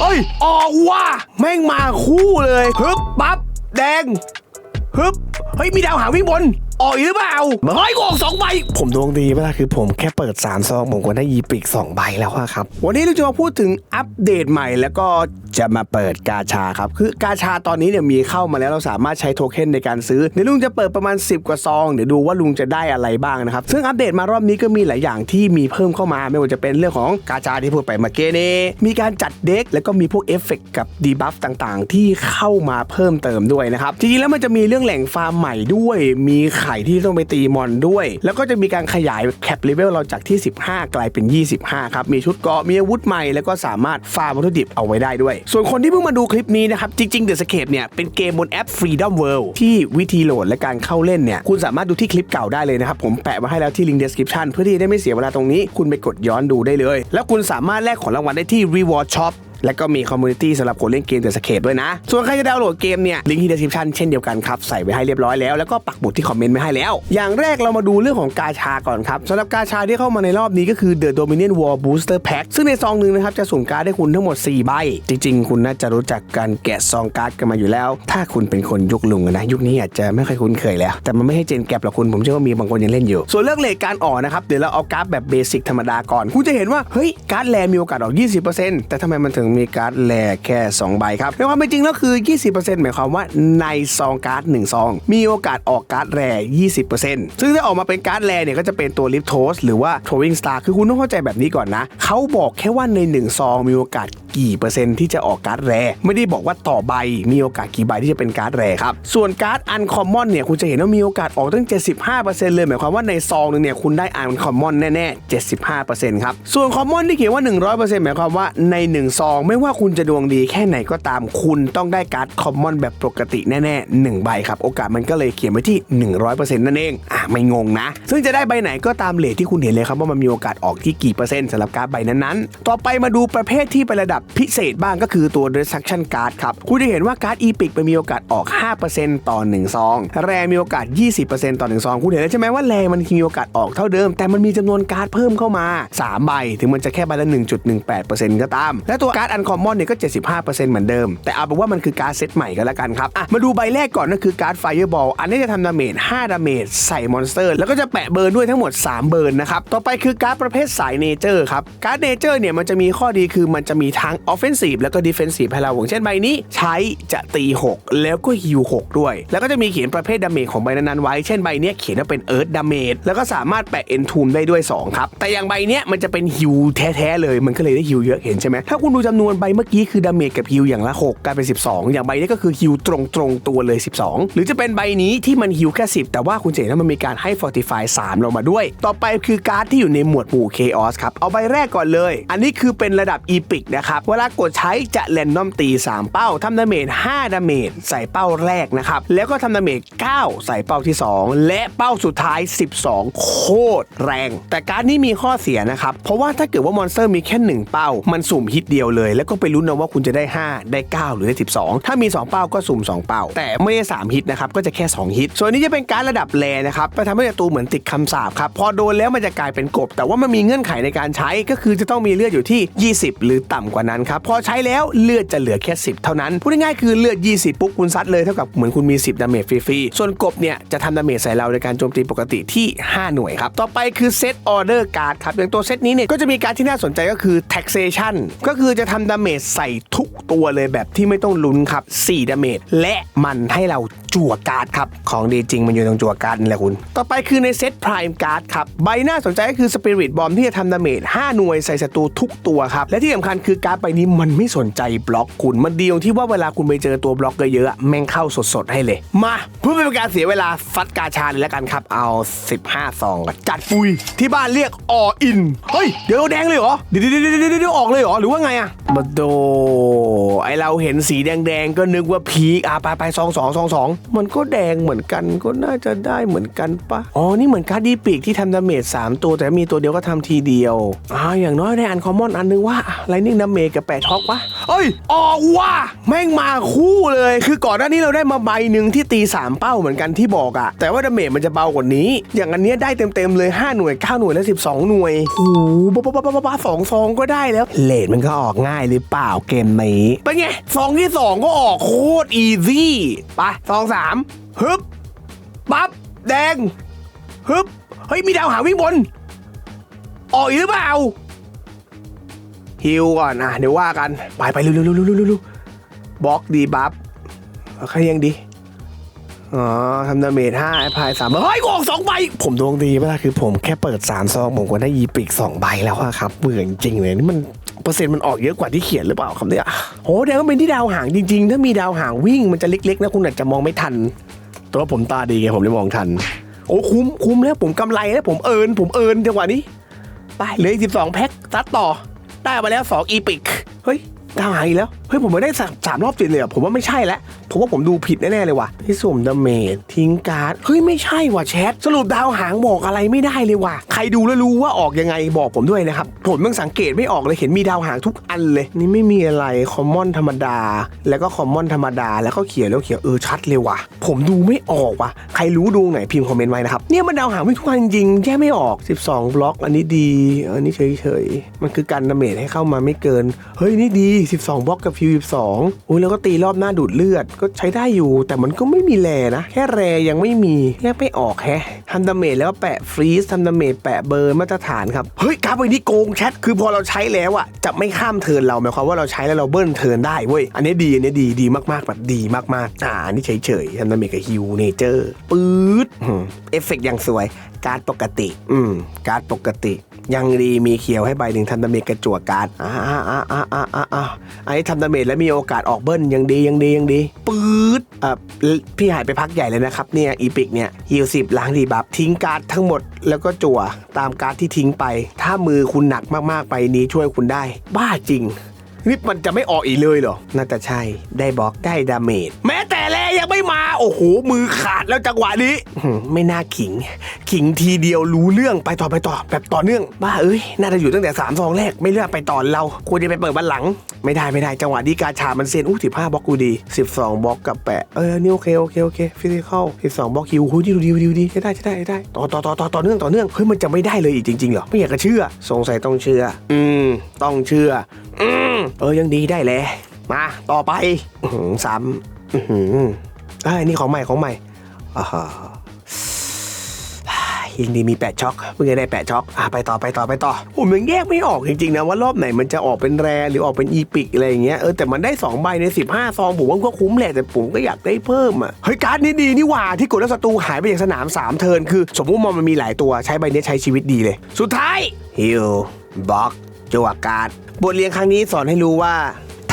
เอ้ยออกว่ะแม่งมาคู่เลยฮึบปั๊บแดงฮึบเฮ้ยมีดาวหางวิ่งบน ออกอีกหรือเปล่าเฮ้ยกูออกสองใบ ผมดวงดีไหมล่ะคือผมแค่เปิด3ซองผมก็ได้ยีปิก2ใบแล้วอะครับ วันนี้เราจะมาพูดถึงอัปเดตใหม่แล้วก็จะมาเปิดกาชาครับ คือกาชาตอนนี้เนี่ยมีเข้ามาแล้วเราสามารถใช้โทเค็นในการซื้อเดี๋ยวลุงจะเปิดประมาณ 10 กว่าซองเดี๋ยวดูว่าลุงจะได้อะไรบ้างนะครับ ซึ่งอัปเดตมารอบนี้ก็มีหลายอย่างที่มีเพิ่มเข้ามาไม่ว่าจะเป็นเรื่องของกาชาที่พูดไปเมื่อกี้นี้มีการจัดเด็กแล้วก็มีพวกเอฟเฟกต์กับดีบัฟต่างๆ ที่เข้ามาเพิ่มเติมด้วยนะครับจริงๆแล้วมันจะมีเรื่องแหล่งฟาร์มใหม่ด้วยมีไข่ที่ต้องไปตีมอนด้วย แล้วก็จะมีการขยายแคปเลเวลเราจากที่ 15 กลายเป็น 25 ครับ มีชุดเกราะมีอาวุธใหม่ แล้วก็สามารถฟาร์มวัตถุดิบเอาไว้ได้ด้วย ส่วนคนที่เพิ่งมาดูคลิปนี้นะครับ จริงๆ The Escape เนี่ยเป็นเกมบนแอป Freedom World ที่วิธีโหลดและการเข้าเล่นเนี่ยคุณสามารถดูที่คลิปเก่าได้เลยนะครับผมแปะไว้ให้แล้วที่ลิงก์ description เพื่อที่จะได้ไม่เสียเวลาตรงนี้ คุณไปกดย้อนดูได้เลย แล้วคุณสามารถแลกของรางวัลได้ที่ Reward Shop และก็มีคอมมูนิตี้สำหรับคนเล่นเกมเดอะสเคปด้วยนะ ส่วนใครจะดาวน์โหลดเกมเนี่ยลิงก์ที่ description เช่นเดียวกันครับใส่ไว้ให้เรียบร้อยแล้วแล้วก็ปักหมุดที่คอมเมนต์ไว้ให้แล้ว อย่างแรกเรามาดูเรื่องของกาชาก่อนครับสำหรับกาชาที่เข้ามาในรอบนี้ก็คือ The Dominion War Booster Pack ซึ่งในซองหนึ่งนะครับจะสุ่มการ์ดให้คุณทั้งหมด 4 ใบ จริง ๆ คุณน่าจะรู้จักการแกะซองการ์ดกันมาอยู่แล้ว ถ้าคุณเป็นคนยุคลุงนะยุคนี้อาจจะไม่ค่อยคุ้นเคยแล้ว แต่มันไม่ให้เจนแก็บหรอกคุณผมเชื่อว่ามีบางคนยังเล่นอยู่ ส่วนเรื่องเลทการออกนะครับเดี๋ยวเราเอาการ์ดแบบเบสิกธรรมดาก่อนคุณจะเห็นว่าเฮ้ยการ์ดแลมีโอกาสออก 20%แต่ทำไมมันถึงมีการ์ดแลแค่ 2 ใบครับในความเป็นจริงแล้วคือ 20%หมายความว่าในซองการ์ด1ซอง มีโอกาสออกการ์ดแร20%ซึ่งถ้าออกมาเป็นการ์ดแรเนี่ยก็จะเป็นตัวลิฟโทสหรือว่า Throwing Star คือคุณต้องเข้าใจแบบนี้ก่อนนะ เขาบอกแค่ว่าใน 1 ซองมีโอกาสกี่เปอร์เซ็นต์ที่จะออกการ์ดแร่ไม่ได้บอกว่าต่อใบมีโอกาสกี่ใบที่จะเป็นการ์ดแร่ครับ ส่วนการ์ดอันคอมมอนเนี่ยคุณจะเห็นว่ามีโอกาสออกตั้ง 75%เลยหมายความว่าในซองนึงเนี่ยคุณได้อันคอมมอนแน่ๆ75%ครับส่วนคอมมอนที่เขียนว่า 100%หมายความว่าใน 1 ซองไม่ว่าคุณจะดวงดีแค่ไหนก็ตามคุณต้องได้การ์ดคอมมอนแบบปกติแน่ๆ1ใบครับ โอกาสมันก็เลยเขียนไว้ที่ 100%นั่นเองอะไม่งงนะ ซึ่งจะได้ใบไหนก็ตามเลทที่คุณเห็นเลยครับว่ามันมีโอกาสออกที่กี่เปอร์เซ็นต์สำหรับการ์ดใบนั้นๆ ต่อไปมาดูประเภทที่เป็นระดับพิเศษบ้างก็คือตัว Destruction Card ครับคุณจะเห็นว่าการ์ด Epic มันมีโอกาสออก 5%ต่อ1ซองแรมีโอกาส 20%ต่อ1ซองคุณเห็นแล้วใช่ไหมว่าแรมันมีโอกาสออกเท่าเดิม แต่มันมีจำนวนการ์ดเพิ่มเข้ามา 3 ใบ ถึงมันจะแค่ใบละ 1.18%ก็ตาม และตัวการ์ดอันคอมมอนเนี่ยก็ 75%เหมือนเดิม แต่เอาเป็นว่ามันคือการเซตใหม่ก็แล้วกันครับอะมาดูใบแรกก่อนนั่นคือการ์ด Fireball อันนี้จะทำดาเมจ5ดาเมจใส่มอนสเตอร์ แล้วก็จะแปะเบิร์นด้วยทั้งหมด 3 เบิร์นนะครับ ต่อไปคือการ์ดประเภทสายเนเจอร์ครับ การ์ดเนเจอร์เนี่ยมันจะมีข้อดีคือมันจะมีทั้ง Offensive แล้วก็ Defensive ให้เราอย่างเช่นใบนี้ ใช้จะตี 6 แล้วก็ฮิว6ด้วย แล้วก็จะมีเขียนประเภทดาเมจของใบนั้นๆไว้ เช่นใบนี้เขียนว่าเป็น Earth Damage แล้วก็สามารถแปะ Entomb ได้ด้วย2ครับแต่อย่างใบเนี้มันจะเป็นฮิวแท้ๆเลยมันก็เลยได้ฮิวเยอะเห็นใช่ไหมถ้าคุณดูจำนวนใบเมื่อกี้คือดาเมจกับฮิวอย่างละ 6กลายเป็น 12 อย่างใบนี้ก็คือฮิวตรงๆตัวเลย 12 หรือจะเป็นใบนี้ที่มันฮิวแค่ 10 แต่ว่าคุณเห็นว่ามันมีการให้ Fortify 3 ลงมาด้วย ต่อไปคือการ์ดที่อยู่ในหมวดหมู่ Chaos ครับ เอาใบแรกก่อนเลย อันนี้คือเป็นระดับ Epic นะครับ เวลากดใช้จะแรนดอมตี 3 เป้าทำดาเมจ5ดาเมจใส่เป้าแรกนะครับ แล้วก็ทำดาเมจ9 ใส่เป้าที่ 2 และเป้าสุดท้าย 12 โคตรแรง แต่การ์ดนี้มีข้อเสียนะครับ เพราะว่าถ้าเกิดว่ามอนสเตอร์มีแค่ 1 เป้า มันสุ่มฮิตเดียวเลยแล้วก็ไปลุ้นเอาว่าคุณจะได้ 5 ได้ 9 หรือได้ 12 ถ้ามี 2 เป้าก็สุ่ม 2 เป้า แต่ไม่ได้3ฮิตนะครับก็จะแค่ 2 ฮิต ส่วนนี้จะเป็นการระดับแรนะครับไปทำให้ศัตรูเหมือนติดคำสาปครับพอโดนแล้วมันจะกลายเป็นกบ แต่ว่ามันมีเงื่อนไขในการใช้ก็คือจะต้องมีเลือดอยู่ที่ 20 หรือต่ำกว่านั้นครับพอใช้แล้วเลือดจะเหลือแค่ 10 เท่านั้นพูดง่ายๆคือเลือด 20 ปุ๊บคุณซัดเลยเท่ากับเหมือนคุณมี 10ดาเมจฟรีๆส่วนกบเนี่ยจะทำดาเมจใส่เราในการโจมตีปกติที่ 5 หน่วยครับต่อไปคือเซตออเดอร์การ์ดครับอย่างตัวเซตนี้เนี่ยก็จะมีการที่น่าสนใจก็คือ taxation ก็คือจะทำดาเมจใส่ทุกตัวเลยแบบที่ไม่ต้องลุ้นครับ4ดาเมจและมันให้เราจั่วการ์ดครับ ของดีจริงมันอยู่ตรงจั่วการ์ดนี่แหละคุณ ต่อไปคือในเซต Prime Card ครับ ใบหน่าสนใจก็คือ Spirit Bomb ที่จะทำดาเมจ5หน่วยใส่ศัตรูทุกตัวครับ และที่สำคัญคือการ์ดใบนี้มันไม่สนใจบล็อกคุณ มันดีตรงที่ว่าเวลาคุณไปเจอตัวบล็อกเยอะๆแม่งเข้าสดๆให้เลย มาเพื่อไม่เป็นการเสียเวลาฟัดกาชาเลยแล้วกันครับ เอา 15ซองก่อนจัดปุยที่บ้านเรียกออินเฮ้ยเดี๋ยวแดงเลยเหรอเดี๋ยวเดี๋ยวเดี๋ยวเดี๋ยวออกเลยเหรอหรือว่าไงอะบัดโดไอเราเห็นสีแดงๆก็นึกว่าพีคอะไปไปซองสองซองสองมันก็แดงเหมือนกันก็น่าจะได้เหมือนกันปะอ๋อนี่เหมือนการ์ดดีปีกที่ทำดาเมจ3ตัวแต่มีตัวเดียวก็ทำทีเดียวอ่าอย่างน้อยได้อันคอมมอนอันนึงว่าไลนิ่งดาเมจกับแปดช็อกวะเอ้ยออกว่าแม่งมาคู่เลย คือก่อนหน้านี้เราได้มาใบหนึ่งที่ตี 3 เป้าเหมือนกันที่บอกอะแต่ว่าดาเมจมันจะเบากว่านี้ อย่างอันเนี้ยได้เต็มๆเลย 5 หน่วย 9 หน่วยและ 12 หน่วยโอ้โหบ้าบ้าบ้าบ้าสองซองก็ได้แล้วเลดมันก็ออกง่ายหรือเปล่าเกมนี้เป็นไงซองที่ 2 ก็ออกโคตรอีซี่ไปซองสามฮึบปั๊บแดงฮึบเฮ้ยมีดาวหางวิ่งบนออกอีกหรือเปล่าฮิวก่อนอะเดี๋ยวว่ากัน ไปไปเร็วเร็วเร็วเร็วเร็วบล็อกดีบัฟเอาใครยังดีอ๋อทำดาเมจห้าไพายสามเฮ้ยกูออกสองใบ ผมดวงดีไหมล่ะคือผมแค่เปิดสามซองผมก็ได้ยีปิกสองใบแล้วอะครับเบื่อจริงเลยนี่มัน เปอร์เซ็นต์มันออกเยอะกว่าที่เขียนหรือเปล่าครับเนี่ยโอ้แดงก็เป็นที่ดาวหางจริงๆ ถ้ามีดาวหางวิ่งมันจะเล็กๆนะคุณอาจจะมองไม่ทัน แตัวาผมตาดีไงผมเลยมองทัน โอ้คุ้มคุ้มแล้วผมกำไรแล้วผมเอิญผมเอิญจังหวะนี้ ไปเหลืออีกสิบสองแพ็คซัดต่อ ได้มาแล้วสองอีพิก เฮ้ย ดาวหางอีกแล้ว เฮ้ย ผมไม่ได้สามสามรอบติดเลยอะผมว่าไม่ใช่แล้วผมว่าผมดูผิดแน่ๆเลยว่ะที่สุ่มดาเมจทิ้งการ์ด เฮ้ย ไม่ใช่ว่ะแชท สรุปดาวหางบอกอะไรไม่ได้เลยว่ะ ใครดูแล้วรู้ว่าออกยังไงบอกผมด้วยนะครับ ผมต้องสังเกตไม่ออกเลย เห็นมีดาวหางทุกอันเลย นี่ไม่มีอะไร คอมมอนธรรมดา แล้วก็คอมมอนธรรมดา แล้วก็เขียนแล้วเขียนเออชัดเลยว่ะ ผมดูไม่ออกว่ะ ใครรู้ดูไหนพิมพ์คอมเมนต์ไว้นะครับ เนี่ยมันดาวหางไม่ทุกอันจริงๆแยกไม่ออก 12 บล็อก อันนี้ดี อันนี้เฉยๆ มันคือการดาเมจให้เข้ามาไม่เกิน เฮ้ยนี่ดี12บล็อกกับฟิว12อุ้ยแล้วก็ตีรอบหน้าดูดเลือดก็ใช้ได้อยู่ แต่มันก็ไม่มีแรนะ แค่แรยังไม่มีแยกไม่ออกแฮะทำดาเมจแล้วแปะฟรีซทำดาเมจแปะเบอร์มาตรฐานครับ เฮ้ยกราฟไอ้นี่โกงแชทคือพอเราใช้แล้วอะจะไม่ข้ามเทินเราหมายความว่าเราใช้แล้วเราเบิ้ลเทินได้เว้ยอันนี้ดีอันนี้ดีดีมากๆแบบดีมากๆอ่านนี้เฉยๆทำดาเมจกับฮิวเนเจอร์ปื๊ดเอฟเฟกต์อย่างสวยการ์ดปกติ อืมการ์ดปกติ ยังดีมีเขียวให้ใบหนึ่งทำดาเมจกระจั่วการ์ดอ่าอ่าอ่าอ่าอ่าอ่าอ่าอันนี้ทำดาเมจแล้วมีโอกาสออกเบิ้ลยังดียังดียังดีปื๊ดอ่าพี่หายไปพักใหญ่เลยนะครับเนี่ยอีพิกเนี่ยฮิวสิบล้างดีบัฟทิ้งการ์ดทั้งหมดแล้วก็จั่วตามการ์ดที่ทิ้งไป ถ้ามือคุณหนักมากๆไปนี้ช่วยคุณได้ บ้าจริงนี่มันจะไม่ออกอีกเลยเหรอ น่าจะใช่ ได้บล็อกได้ดาเมจ แม้แต่แลยังไม่มา โอ้โห มือขาดแล้วจังหวะนี้ไม่น่าขิง ขิงทีเดียวรู้เรื่องไปต่อไปต่อ แบบต่อเนื่อง บ้าเอ้ย น่าจะอยู่ตั้งแต่3ามซองแรกไม่เลือกไปต่อเราควรจะไปเปิดบันหลัง ไม่ได้ไม่ได้จังหวะนี้กาชามันเซนอู้สิบห้าบล็อกกูดี 12บล็อกกับแปะเออนี่โอเคโอเคโอเคฟิสิกอล12บสองบล็อกคิวหูยดีดูดีดูดีใช้ได้ใช้ได้ใช้ได้ต่อต่อต่อต่อต่อเนื่องต่อเนื่องเฮ้ยมันจะไม่ได้เลยอีกจริงๆเหรอไม่อยากจะเชื่อสงสัยต้องเชื่อ อืมต้องเชื่อ อืมเออยังดีได้แหละมาต่อไปอื้อหือซ้ำ อื้อหือเอ้ยนี่ของใหม่ของใหม่อ่าฮะยังดีมีแปดช็อกเพิ่งจะได้แปดช็อกอะไปต่อไปต่อไปต่อผมยังแยกไม่ออกจริงๆนะว่ารอบไหนมันจะออกเป็นแรหรือออกเป็นอีพิกอะไรอย่างเงี้ยเออแต่มันได้2ใบใน 15 ซองผมว่าก็คุ้มแหละแต่ผมก็อยากได้เพิ่มอะเฮ้ยการ์ดนี้ดีนี่หว่าที่กดแล้วศัตรูหายไปจากสนาม 3 เทิร์นคือ สมมุติมันมีหลายตัวใช้ใบนี้ใช้ชีวิตดีเลย สุดท้ายฮิลบล็อกจัวการ์ดบทเรียนครั้งนี้สอนให้รู้ว่า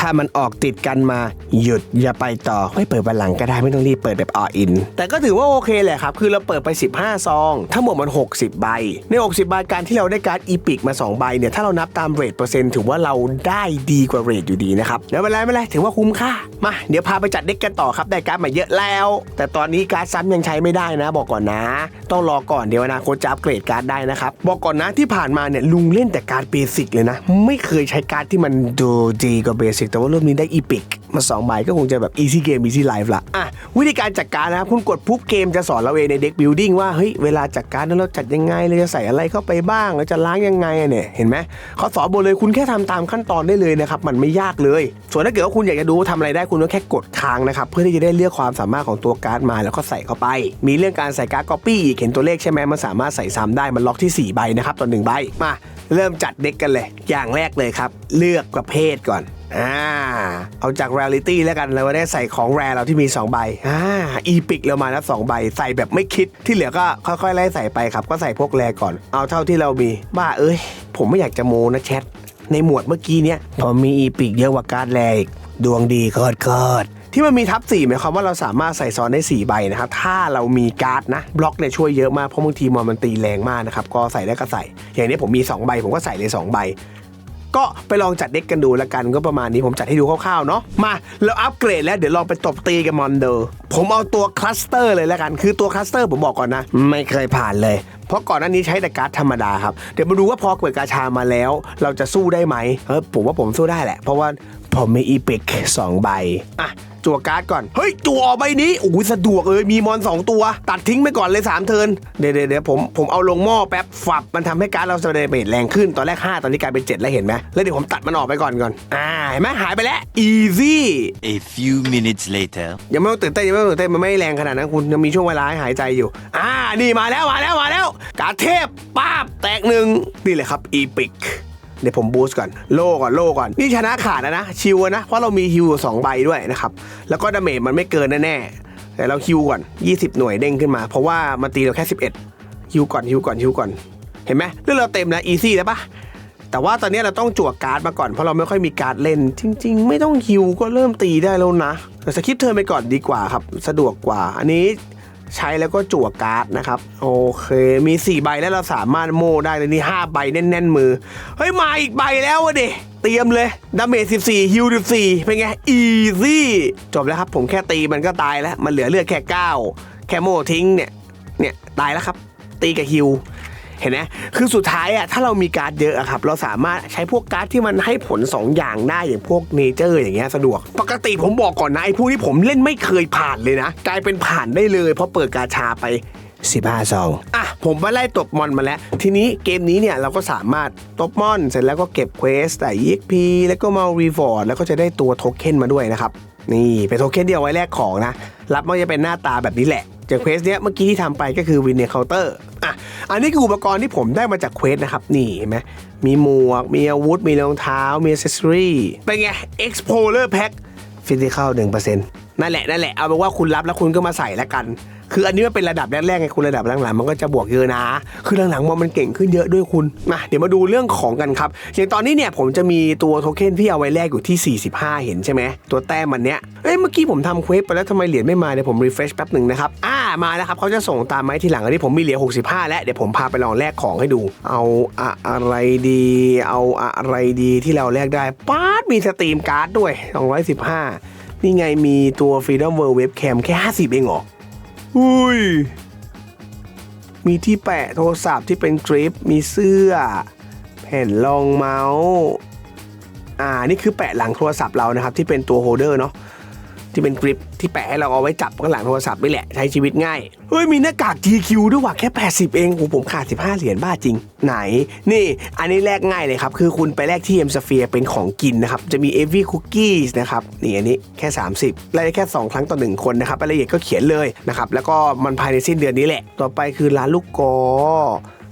ถ้ามันออกติดกันมาหยุดอย่าไปต่อไม่เปิดบันหลังก็ได้ไม่ต้องรีบเปิดแบบออิน แต่ก็ถือว่าโอเคแหละครับ คือเราเปิดไป 15 ซอง ทั้งหมดมัน 60 ใบ ใน 60 ใบการที่เราได้การ์ดอีพิกมา 2 ใบเนี่ย ถ้าเรานับตามเรทเปอร์เซ็นต์ถือว่าเราได้ดีกว่าเรทอยู่ดีนะครับไม่เป็นไรไม่เป็นไรถือว่าคุ้มค่า มาเดี๋ยวพาไปจัดเด็กกันต่อครับได้การ์ดมาเยอะแล้ว แต่ตอนนี้การ์ดซ้ำยังใช้ไม่ได้นะ บอกก่อนนะ ต้องรอก่อนเดี๋ยวอนาคตจะอัปเกรดการ์ดได้นะครับบอกก่อนนะที่ผ่านมาเนี่ยลุงเล่นแต่การ์ดเบสิกเลยนะ ไม่เคยใช้การ์ดที่มันดูดีกว่าเบสิกแต่ว่ารอบนี้ได้อีพิกมา2ใบก็คงจะแบบ easy game easy life ละอะวิธีการจัดการนะครับคุณกดปุ๊บเกมจะสอนเราเองในเด็ก building ว่าเฮ้ยเวลาจัดการนั้นเราจัดยังไงเราจะใส่อะไรเข้าไปบ้างเราจะล้างยังไงอะเนี่ยเห็นไหมเขาสอนหมดเลยคุณแค่ทำตามขั้นตอนได้เลยนะครับมันไม่ยากเลย ส่วนถ้าเกิดว่าคุณอยากจะดูว่าทำอะไรได้คุณก็แค่กดค้างนะครับเพื่อที่จะได้เลือกความสามารถของตัวการ์ดมาแล้วก็ใส่เข้าไป มีเรื่องการใส่การ์ด copy อีกเห็นตัวเลขใช่ไหมมันสามารถใส่ซ้ำได้มันล็อกที่ 4 ใบนะครับต่อหนึ่งใบมาเริ่มจัดเด็กกันเลย อย่างแรกเลยครับ เลือกประเภทก่อนอ่าเอาจาก reality แล้วกันเราได้ใส่ของแรเราที่มี 2 ใบอ่าอีพิกเรามาแล้ว2ใบใส่แบบไม่คิดที่เหลือก็ค่อยๆไล่ใส่ไปครับ ก็ใส่พวกแรก่อนเอาเท่าที่เรามีบ้าเอ้ย ผมไม่อยากจะโมนะแชทในหมวดเมื่อกี้เนี้ยผมมีอีพิกเยอะกว่าการแรอีกดวงดีโคตรโคตรที่มันมีทับ4หมายความว่าเราสามารถใส่ซ้อนได้ 4 ใบนะครับ ถ้าเรามีการ์ดนะ บล็อกเนี่ยช่วยเยอะมาก เพราะบางทีมอนมันตีแรงมากนะครับ ก็ใส่ได้ก็ใส่ อย่างนี้ผมมี 2 ใบ ผมก็ใส่เลย 2 ใบ ก็ไปลองจัดเด็กกันดูแล้วกันก็ประมาณนี้ผมจัดให้ดูคร่าวๆเนาะมาแล้วอัปเกรดแล้วเดี๋ยวลองไปตบตีกับมอนเดอร์ผมเอาตัวคลัสเตอร์เลยแล้วกันคือตัวคลัสเตอร์ผมบอกก่อนนะ ไม่เคยผ่านเลยเพราะก่อนหน้านี้ใช้แต่การ์ดธรรมดาครับ เดี๋ยวมาดูว่าพอเปิดกาชามาแล้ว เราจะสู้ได้ไหมเออผมว่าผมสู้ได้แหละ เพราะว่าผมมีอีพิกสองใบอะ จั่วการ์ดก่อน เฮ้ย จั่วออกใบนี้โอ้ยสะดวกเลยมีมอน2ตัว ตัดทิ้งไปก่อนเลย3เทิร์นเดี๋ยวเดี๋ยวเดี๋ยวผมผมเอาลงหม้อแป๊บฝับมันทำให้การ์ดเราสเดเมตแรงขึ้นตอนแรก 5 ตอนนี้กลายเป็น 7 แล้วเห็นไหมแล้วเดี๋ยวผมตัดมันออกไปก่อนก่อนอ่าเห็นไหมหายไปแล้ว easy A few minutes later. ยังไม่ต้องตื่นเต้นยังไม่ต้องตื่นเต้นมันไม่แรงขนาดนั้นคุณยังมีช่วงเวลาให้หายใจอยู่อ่านี่มาแล้วมาแล้วมาแล้วการเทพป้าบแตกหนึ่งนี่แหละครับอีพิก เดี๋ยวผมบูสต์ก่อนโล่ก่อนโล่ก่อนนี่ชนะขาดแล้วนะชิวนะเพราะเรามีฮิวสองใบด้วยนะครับแล้วก็ดาเมจมันไม่เกินแน่ๆแต่เราฮิวก่อน 20 หน่วยเด้งขึ้นมา เพราะว่ามันตีเราแค่ 11ฮิวก่อนฮิวก่อนฮิวก่อนเห็นไหมเรื่องเราเต็มแล้วอีซี่แล้วปะแต่ว่าตอนนี้เราต้องจั่วการ์ดมาก่อนเพราะเราไม่ค่อยมีการ์ดเล่น จริง ๆ ไม่ต้องฮิวก็เริ่มตีได้แล้วนะแต่สคริปเทิร์นไปก่อนดีกว่าครับ สะดวกกว่า อันนี้ ใช้แล้วก็จั่วการ์ดนะครับโอเคมี 4 ใบแล้วเราสามารถโม่ได้เลยนี่5ใบแน่น ๆ มือ เฮ้ย มาอีกใบแล้ววะเดเตรียมเลยดาเมจ14ฮิว14เป็นไงอีซี่จบแล้วครับ ผมแค่ตีมันก็ตายแล้ว มันเหลือเลือดแค่ 9 แค่โม่ทิ้งเนี่ยเนี่ยตายแล้วครับ ตีกับฮิว เห็นไหมคือสุดท้ายอะถ้าเรามีการ์ดเยอะอะครับ เราสามารถใช้พวกการ์ดที่มันให้ผล 2 อย่างได้อย่างพวกเนเจอร์อย่างเงี้ยสะดวก ปกติผมบอกก่อนนะไอ้พวกที่ผมเล่นไม่เคยผ่านเลยนะ กลายเป็นผ่านได้เลยเพราะเปิดกาชาไป15ซองอะ ผมมาไล่ตบมอนมาแล้ว ทีนี้เกมนี้เนี่ยเราก็สามารถตบมอน เสร็จแล้วก็เก็บเควสแต่ EXP แล้วก็มารีฟอร์ดแล้วก็จะได้ตัวโทเค็นมาด้วยนะครับ นี่เป็นโทเค็นที่เอาไว้แลกของนะ รับมันจะเป็นหน้าตาแบบนี้แหละ จากเควสเนี้ยเมื่อกี้ที่ทำไปก็คือวินเนเคาน์เตอร์อะอันนี้คืออุปกรณ์ที่ผมได้มาจากเควสนะครับ นี่เห็นไหมมีหมวก มีอาวุธ มีรองเท้า มีอ c เซสซอรี่เป็นไง Explorer Pack ฟิสิกอลหนึ่งเปอร์เซ็นต์นั่นแหละ นั่นแหละ เอาเป็นว่าคุณรับแล้วคุณก็มาใส่แล้วกัน คืออันนี้มันเป็นระดับแรกๆไงคุณระดับหลังๆมันก็จะบวกเยอะนะ คือหลังๆมันมันเก่งขึ้นเยอะด้วยคุณมาเดี๋ยวมาดูเรื่องของกันครับอย่างตอนนี้เนี่ยผมจะมีตัวโทเค็นที่เอาไว้แลกอยู่ที่ 45 เห็นใช่ไหมตัวแต้มมันเนี้ยเอ้ยเมื่อกี้ผมทำเควสไปแล้วทำไมเหรียญไม่มาเดี๋ยวผมรีเฟรชแป๊บหนึ่งนะครับอ่ามาแล้วครับเขาจะส่งตามไหมาให้ทีหลังอันนี้ผมมีเหรียญ65 แล้วเดี๋ยวผมพาไปลองแลกของให้ดู เอาอะอะไรดี เอาอะไรดีที่เราแลกได้ป๊าดมีสตรีมการ์ดด้วย 215 นี่ไงมีตัว Freedom World Webcam แค่ 50 เองเหรอ อุ้ย มีที่แปะโทรศัพท์ที่เป็นกริป มีเสื้อ แผ่นรองเมาส์ อ่า นี่คือแปะหลังโทรศัพท์เรานะครับ ที่เป็นตัวโฮเดอร์เนาะ ที่เป็นกริปที่แปะให้เราเอาไว้จับข้างหลังโทรศัพท์นี่แหละ ใช้ชีวิตง่าย เฮ้ย มีหน้ากาก GQ ด้วยว่ะแค่ 80 เองโอ้ผมขาด 15 เหรียญบ้าจริง ไหน นี่ อันนี้แลกง่ายเลยครับ คือคุณไปแลกที่ M Sphere เป็นของกินนะครับ จะมี Every Cookies นะครับ นี่อันนี้แค่ 30ไล่ได้แค่ 2 ครั้งต่อ 1 คนนะครับรายละเอียดก็เขียนเลยนะครับแล้วก็มันภายในสิ้นเดือนนี้แหละ ต่อไปคือร้านลูกกอ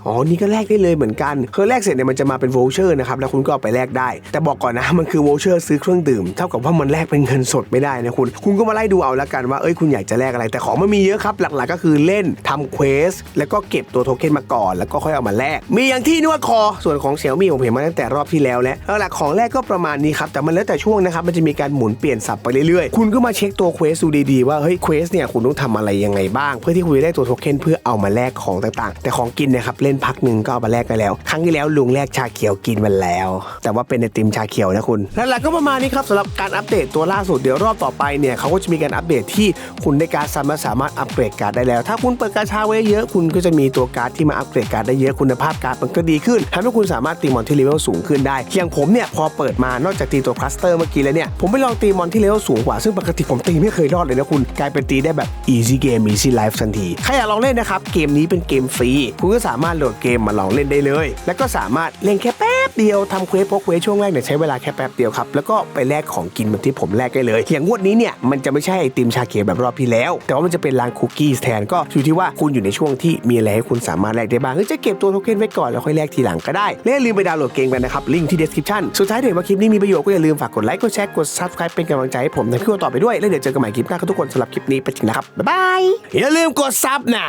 อ๋อ นี่ก็แลกได้เลยเหมือนกันคือแลกเสร็จเนี่ยมันจะมาเป็นโวลเชอร์นะครับแล้วคุณก็เอาไปแลกได้ แต่บอกก่อนนะมันคือโวลเชอร์ซื้อเครื่องดื่มเท่ากับว่ามันแลกเป็นเงินสดไม่ได้นะคุณ คุณก็มาไล่ดูเอาละกันว่าเอ้ยคุณอยากจะแลกอะไรแต่ของมันมีเยอะครับหลักๆก็คือเล่นทำเควสแล้วก็เก็บตัวโทเค็นมาก่อน แล้วก็ค่อยเอามาแลกมีอย่างที่นวดคอส่วนของเสี่ยวมี่ผมเห็นมาตั้งแต่รอบที่แล้วแล้วเอาล่ะของแรกก็ประมาณนี้ครับแต่มันแล้วแต่ช่วงนะครับมันจะมีการหมุนเปลี่ยนสับไปเรื่อยๆ คุณก็มาเช็คตัวเควสดูดีๆว่าเฮ้ยเควสเนี่ยคุณต้องทำอะไรยังไงบ้าง เพื่อที่คุณจะได้ตัวโทเค็นเพื่อเอามาแลกของต่างๆ แต่ของกินนะครับเล่นพักหนึ่งก็เอามาแลกกันแล้ว ครั้งที่แล้วลุงแลกชาเขียวกินมันแล้ว แต่ว่าเป็นไอติมชาเขียวนะคุณนั่นแหละก็ประมาณนี้ครับสำหรับการอัปเดตตัวล่าสุดเดี๋ยวรอบต่อไปเนี่ยเขาก็จะมีการอัปเดตที่คุณได้การดสามารถสามารถอัปเกรดการ์ดได้แล้ว ถ้าคุณเปิดการดชาไว้เยอะคุณก็จะมีตัวการ์ดที่มาอัปเกรดการ์ดได้เยอะคุณภาพการ์ดมันก็ดีขึ้นทำให้คุณสามารถตีมอนที่เลเวลสูงขึ้นได้อย่างผมเนี่ยพอเปิดมานอกจากตีตัวคลัสเตอร์เมื่อกี้แล้วเนี่ยผมไปลองตีมอนที่เลเวลสูงกว่าซึ่งปกติผมตีไม่เคยรอดเลยนะคุณกลายเป็นตีได้แบบ easy game easy life ทันทีใครอยากลองเล่นนะครับเกมนี้เป็นเกมฟรีคุณก็สามารถโหลดเกมมาลองเล่นได้เลย แล้วก็สามารถเล่นแค่แป๊บเดียวทำเควสพราะเควสช่วงแรกเนี่ยใช้เวลาแค่แป๊บเดียวครับแล้วก็ไปแลกของกินแบบที่ผมแลกได้เลย อย่างงวดนี้เนี่ยมันจะไม่ใช่ไอติมชาเขียวแบบรอบที่แล้ว แต่ว่ามันจะเป็นรานคุกกี้แทนก็อยู่ที่ว่าคุณอยู่ในช่วงที่มีอะไรให้คุณสามารถแลกได้บ้างหรือจะเก็บตัวโทเค็นไว้ก่อนแล้วค่อยแลกทีหลังก็ได้และอย่าลืมไปดาวน์โหลดเกมกันนะครับลิงก์ที่ description สุดท้ายเดี๋ยวว่าคลิปนี้มีประโยชน์ก็อย่าลืมฝากกดไลค์กดแชร์กด subscribe เป็นกำลังใจให้ผมในคลิปต่อไปด้วยแล้วเดี๋ยวเจอกันใหม่คลิปหน้าครับทุกคนสำหรับคลิปนี้ไปจริงนะครับบ๊ายบายอย่าลืมกดซับนะ